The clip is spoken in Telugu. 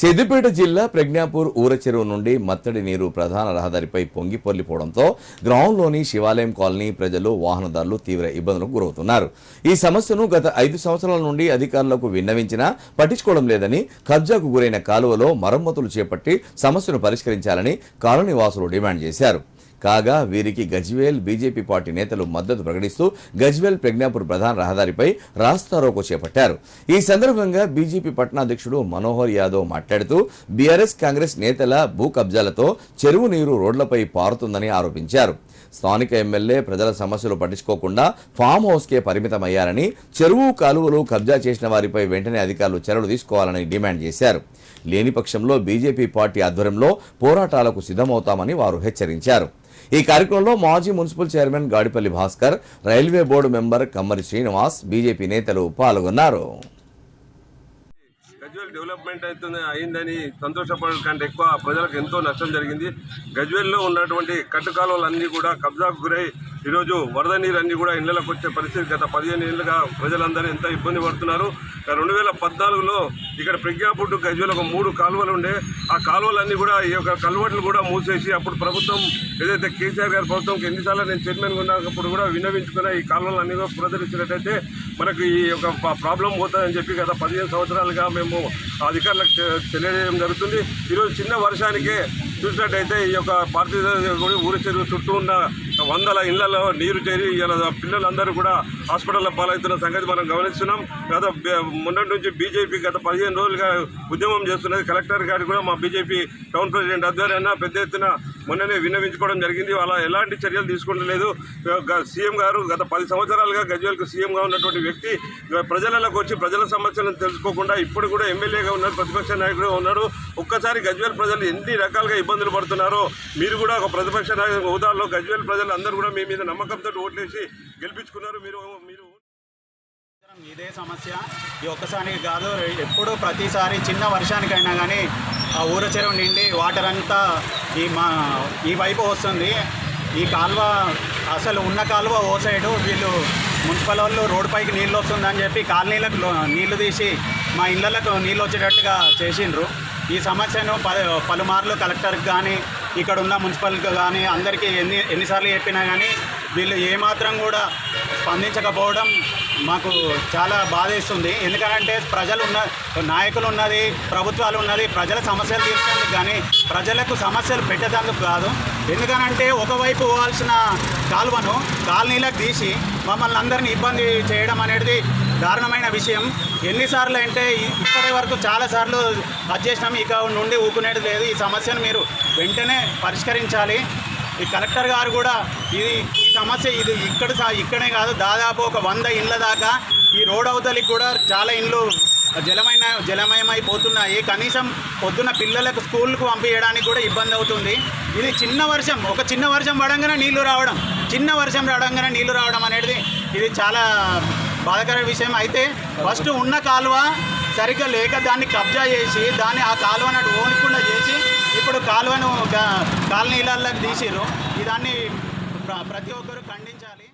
సిద్దిపేట జిల్లా ప్రజ్ఞాపూర్ ఊర చెరువు నుండి మత్తడి నీరు ప్రధాన రహదారిపై పొంగి పొర్లిపోవడంతో గ్రామంలోని శివాలయం కాలనీ ప్రజలు వాహనదారులు తీవ్ర ఇబ్బందులకు గురవుతున్నారు. ఈ సమస్యను గత ఐదు సంవత్సరాల నుండి అధికారులకు విన్నవించినా పట్టించుకోవడం లేదని కబ్జాకు గురైన కాలువలో మరమ్మతులు చేపట్టి సమస్యను పరిష్కరించాలని కాలనీ వాసులు డిమాండ్ చేశారు. కాగా వీరికి గజ్వేల్ బీజేపీ పార్టీ నేతలు మద్దతు ప్రకటిస్తూ గజ్వేల్ ప్రజ్ఞాపూర్ ప్రధాన రహదారిపై రాస్తారోకో చేపట్టారు. ఈ సందర్భంగా బీజేపీ పట్టణాధ్యక్షుడు మనోహర్ యాదవ్ మాట్లాడుతూ బీఆర్ఎస్ కాంగ్రెస్ నేతల భూ కబ్జాలతో చెరువు నీరు రోడ్లపై పారుతుందని ఆరోపించారు. స్థానిక ఎమ్మెల్యే ప్రజల సమస్యలు పట్టించుకోకుండా ఫామ్ హౌస్కే పరిమితమయ్యారని చెరువు కాలువలు కబ్జా చేసిన వారిపై వెంటనే అధికారులు చర్యలు తీసుకోవాలని డిమాండ్ చేశారు. లేని పక్షంలో బీజేపీ పార్టీ ఆధ్వర్యంలో పోరాటాలకు సిద్ధమవుతామని వారు హెచ్చరించారు. ఈ కార్యక్రమంలో మాజీ municipal chairman Gadipalli Bhaskar railway board member Kammari Srinivas BJP నేతలు పాల్గొన్నారు. గజ్వేల్ డెవలప్మెంట్ అవుతుంది అయిందని సంతోషపడడం కంటే ఎక్కువ ప్రజలకు ఎంతో నష్టం జరిగింది. గజ్వేల్లో ఉన్నటువంటి కట్టుకాలువలన్నీ కూడా కబ్జాకు గురై ఈరోజు వరద నీరు అన్నీ కూడా ఇళ్ళకు వచ్చే పరిస్థితి గత పదిహేను ఏళ్ళుగా ప్రజలందరూ ఎంత ఇబ్బంది పడుతున్నారు. రెండు వేల పద్నాలుగులో ఇక్కడ ప్రజ్ఞాపుట్టు గజ్వేల్ ఒక మూడు కాలువలు ఉండే. ఆ కాలువలన్నీ కూడా ఈ యొక్క కల్వర్ట్లు కూడా మూసేసి అప్పుడు ప్రభుత్వం ఏదైతే కేసీఆర్ గారి ప్రభుత్వం ఎన్నిసార్లు నేను చైర్మన్ ఉన్నప్పుడు కూడా విన్నవించుకున్న ఈ కాలువలన్నీ కూడా పునరుద్ధరించినట్టయితే మనకు ఈ యొక్క ప్రాబ్లం పోతుందని చెప్పి గత పదిహేను సంవత్సరాలుగా మేము అధికారులకు తెలియజేయడం జరుగుతుంది. ఈరోజు చిన్న వర్షానికే చూసినట్టయితే ఈ యొక్క భారతీయ పార్టీ ఊరి చెరువు చుట్టూ ఉన్న వందల ఇళ్ళలో నీరు చేరి ఇలా పిల్లలందరూ కూడా హాస్పిటల్లో పాలవుతున్న సంగతి మనం గమనిస్తున్నాం. గత మొన్నటి నుంచి బీజేపీ గత పదిహేను రోజులుగా ఉద్యమం చేస్తున్నది. కలెక్టర్ గారు కూడా మా బీజేపీ టౌన్ ప్రెసిడెంట్ ఆధ్వర్యాన పెద్ద ఎత్తున మొన్ననే విన్నవించుకోవడం జరిగింది. వాళ్ళ ఎలాంటి చర్యలు తీసుకుంటలేదు. సీఎం గారు గత పది సంవత్సరాలుగా గజ్వేల్కు సీఎంగా ఉన్నటువంటి వ్యక్తి ప్రజలకు వచ్చి ప్రజల సమస్యలను తెలుసుకోకుండా ఇప్పుడు కూడా ఎమ్మెల్యేగా ఉన్నారు ప్రతిపక్ష నాయకుడుగా ఉన్నాడు ఒక్కసారి గజ్వేల్ ప్రజలు ఎన్ని రకాలుగా ఇబ్బందులు పడుతున్నారో మీరు కూడా ఒక ప్రతిపక్ష నాయకుడు హోదాలో గజ్వేల్ ప్రజలు అందరూ కూడా మీ మీద నమ్మకంతో ఓట్లేసి గెలిపించుకున్నారు. మీరు మీరు ఇదే సమస్య. ఈ ఒక్కసారికి కాదు ఎప్పుడు ప్రతిసారి చిన్న వర్షానికైనా కానీ ఆ ఊర చెరువు నిండి వాటర్ అంతా ఈ మా ఈ వైపు వస్తుంది. ఈ కాలువ అసలు ఉన్న కాలువ ఓ సైడు వీళ్ళు మున్సిపల్ వాళ్ళు రోడ్డు పైకి నీళ్ళు వస్తుందని చెప్పి కాలనీలకు నీళ్ళు తీసి మా ఇళ్ళలకు నీళ్ళు వచ్చేటట్టుగా చేసిండ్రు. ఈ సమస్యను ప పలుమార్లు కలెక్టర్కి కానీ ఇక్కడ ఉన్న మున్సిపల్కి కానీ అందరికీ ఎన్ని ఎన్నిసార్లు చెప్పినా కానీ వీళ్ళు ఏమాత్రం కూడా స్పందించకపోవడం మాకు చాలా బాధేస్తుంది. ఎందుకంటే ప్రజలు ఉన్న నాయకులు ఉన్నది ప్రభుత్వాలు ఉన్నది ప్రజల సమస్యలు తీర్చేందుకు కానీ ప్రజలకు సమస్యలు పెట్టేందుకు కాదు. ఎందుకనంటే ఒకవైపు పోవాల్సిన కాలువను కాలనీలకు తీసి మమ్మల్ని అందరినీ ఇబ్బంది చేయడం అనేది దారుణమైన విషయం. ఎన్నిసార్లు అంటే ఇప్పటి వరకు చాలాసార్లు అది చేసినాం ఇక నుండి ఊకునేది లేదు. ఈ సమస్యను మీరు వెంటనే పరిష్కరించాలి. ఈ కలెక్టర్ గారు కూడా ఇది ఈ సమస్య ఇది ఇక్కడ సా- ఇక్కడే కాదు దాదాపు ఒక వంద ఇండ్ల దాకా ఈ రోడ్ అవతలికి కూడా చాలా ఇండ్లు జలమైన జలమయమైపోతున్నాయి. కనీసం పొద్దున్న పిల్లలకు స్కూల్కు పంపించడానికి కూడా ఇబ్బంది అవుతుంది. ఇది చిన్న వర్షం. ఒక చిన్న వర్షం పడంగానే నీళ్ళు రావడం. చిన్న వర్షం రావడంగానే నీళ్ళు రావడం అనేది ఇది చాలా బాధాకర విషయం. అయితే ఫస్ట్ ఉన్న కాలువ సరిగ్గా లేక దాన్ని కబ్జా చేసి దాన్ని ఆ కాలువను అటు ఓనకుండా చేసి ఇప్పుడు కాలువను కాలనీలలోకి తీసిర్రు. దాన్ని ప్ర- ప్రతి ఒక్కరు ఖండించాలి.